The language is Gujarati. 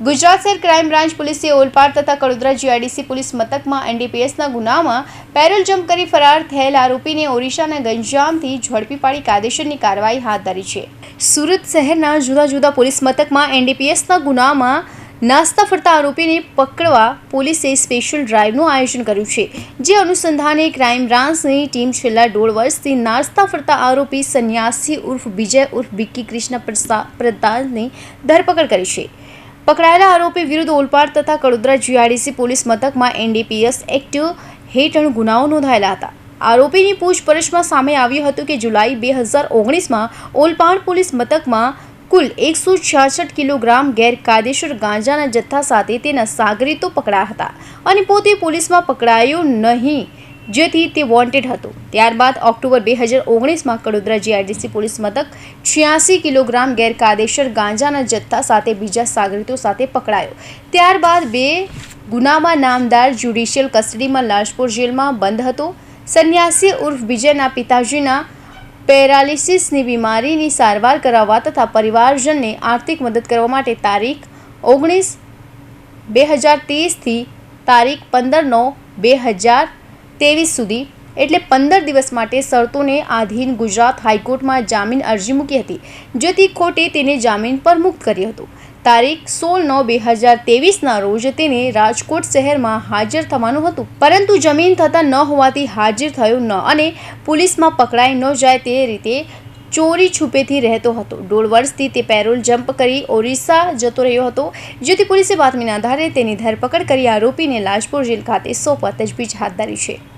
ગુજરાત શહેર ક્રાઇમ બ્રાન્ચ પોલીસે ઓલપાડ તથા કડોદરા જીઆઈડીસી પોલીસ મથકમાં એનડીપીએસના ગુનામાં પેરોલ જમ્પ કરી ફરાર થયેલ આરોપીને ઓરિસ્સાના ગંજામથી ઝડપી પાડી કાયદેસરની કાર્યવાહી હાથ ધરી છે. સુરત શહેરના જુદા જુદા પોલીસ મથકમાં એનડીપીએસના ગુનામાં નાસ્તા ફરતા આરોપીને પકડવા પોલીસે સ્પેશિયલ ડ્રાઈવનું આયોજન કર્યું છે. જે અનુસંધાને ક્રાઇમ બ્રાન્ચની ટીમ છેલ્લા દોઢ વર્ષથી નાસ્તા ફરતા આરોપી સંન્યાસી ઉર્ફ વિજય ઉર્ફ બિક્કી કૃષ્ણ પ્રસા- પ્રસાદની ધરપકડ કરી છે. પકડાયેલા આરોપી વિરુદ્ધ ઓલપાડ તથા કડોદરા જીઆઈડીસી પોલીસ મથકમાં એનડીપીએસ એક્ટ હેઠળ ગુનાઓ નોંધાયેલા હતા. આરોપીની પૂછપરછમાં સામે આવ્યું હતું કે જુલાઈ બે હજાર ઓગણીસમાં ઓલપાડ પોલીસ મથકમાં કુલ એકસો છાસઠ કિલોગ્રામ ગેરકાયદેસર ગાંજાના જથ્થા સાથે તેના સાગરીતો પકડાયા હતા અને પોતે પોલીસમાં પકડાયો નહીં. જેથી તે વોન્ટેડ હતો. ત્યારબાદ ઓક્ટોબર બે હજાર ઓગણીસમાં કડોદરા જીઆઈડીસી પોલીસ મથક છ્યાસી કિલોગ્રામ ગેરકાયદેસર ગાંજાના જથ્થા સાથે બીજા સાગરીતો સાથે પકડાયો. ત્યારબાદ બે ગુનામાં નામદાર જ્યુડિશિયલ કસ્ટડીમાં લાજપોર જેલમાં બંધ હતો. સંન્યાસી ઉર્ફ વિજયના પિતાજીના પેરાલિસિસની બીમારીની સારવાર કરાવવા તથા પરિવારજનને આર્થિક મદદ કરવા માટે તારીખ ઓગણીસ બે હજાર ત્રીસથી તારીખ પંદર નવ બે હજાર ત્રેવીસ સુધી એટલે પંદર દિવસ માટે શરતોને આધીન ગુજરાત હાઈકોર્ટમાં જામીન અરજી મૂકી હતી, જેથી કોર્ટે તેને જામીન પર મુક્ત કર્યો હતો. તારીખ સોળ નવ બે હજાર ત્રેવીસના રોજ તેને રાજકોટ શહેરમાં હાજર થવાનું હતું. પરંતુ જમીન થતાં ન હોવાથી હાજર થયો ન અને પોલીસમાં પકડાઈ ન જાય તે રીતે ચોરી છુપેથી રહેતો હતો. દોઢ વર્ષથી તે પેરોલ જમ્પ કરી ઓરિસ્સા જતો રહ્યો હતો. જેથી પોલીસે બાતમીના આધારે તેની ધરપકડ કરી આરોપીને લાજપોર જેલ ખાતે સોંપવા તજવીજ હાથ ધરી છે.